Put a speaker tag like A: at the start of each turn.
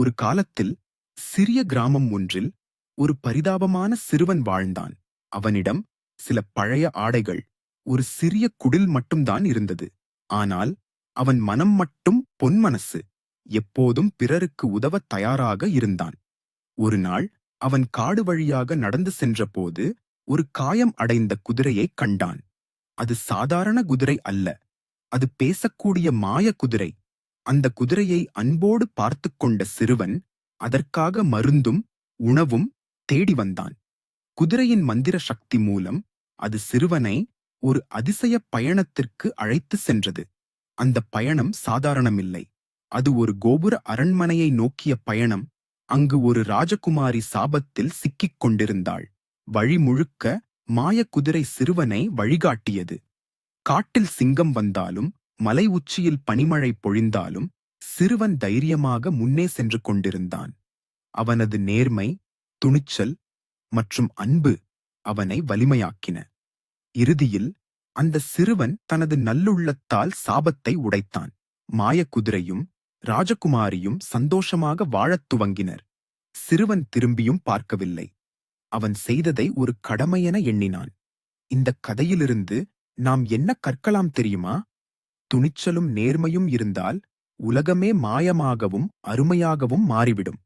A: ஒரு காலத்தில் சிறிய கிராமம் ஒன்றில் ஒரு பரிதாபமான சிறுவன் வாழ்ந்தான். அவனிடம் சில பழைய ஆடைகள் ஒரு சிறிய குடில் மட்டும்தான் இருந்தது. ஆனால் அவன் மனம் மட்டும் பொன்மனசு எப்போதும் பிறருக்கு உதவத் தயாராக இருந்தான். ஒரு நாள் அவன் காடு வழியாக நடந்து சென்றபோது ஒரு காயம் அடைந்த குதிரையைக் கண்டான். அது சாதாரண குதிரை அல்ல அது பேசக்கூடிய மாய குதிரை. அந்த குதிரையை அன்போடு பார்த்துக் கொண்ட சிறுவன் அதற்காக மருந்தும் உணவும் தேடி வந்தான். குதிரையின் மந்திர சக்தி மூலம் அது சிறுவனை ஒரு அதிசய பயணத்திற்கு அழைத்து சென்றது. அந்த பயணம் சாதாரணமில்லை. அது ஒரு கோபுர அரண்மனையை நோக்கிய பயணம். அங்கு ஒரு ராஜகுமாரி சாபத்தில் சிக்கிக் கொண்டிருந்தாள். வழி முழுக்க மாய குதிரை சிறுவனை வழிகாட்டியது. காட்டில் சிங்கம் வந்தாலும் மலை உச்சியில் பனிமழை பொழிந்தாலும் சிறுவன் தைரியமாக முன்னே சென்று கொண்டிருந்தான். அவனது நேர்மை துணிச்சல் மற்றும் அன்பு அவனை வலிமையாக்கின. இறுதியில் அந்த சிறுவன் தனது நல்லுள்ளத்தால் சாபத்தை உடைத்தான். மாயக்குதிரையும் ராஜகுமாரியும் சந்தோஷமாக வாழத் துவங்கினர். சிறுவன் திரும்பியும் பார்க்கவில்லை. அவன் செய்ததை ஒரு கடமையென எண்ணினான். இந்த கதையிலிருந்து நாம் என்ன கற்கலாம் தெரியுமா? துணிச்சலும் நேர்மையும் இருந்தால் உலகமே மாயமாகவும் அருமையாகவும் மாறிவிடும்.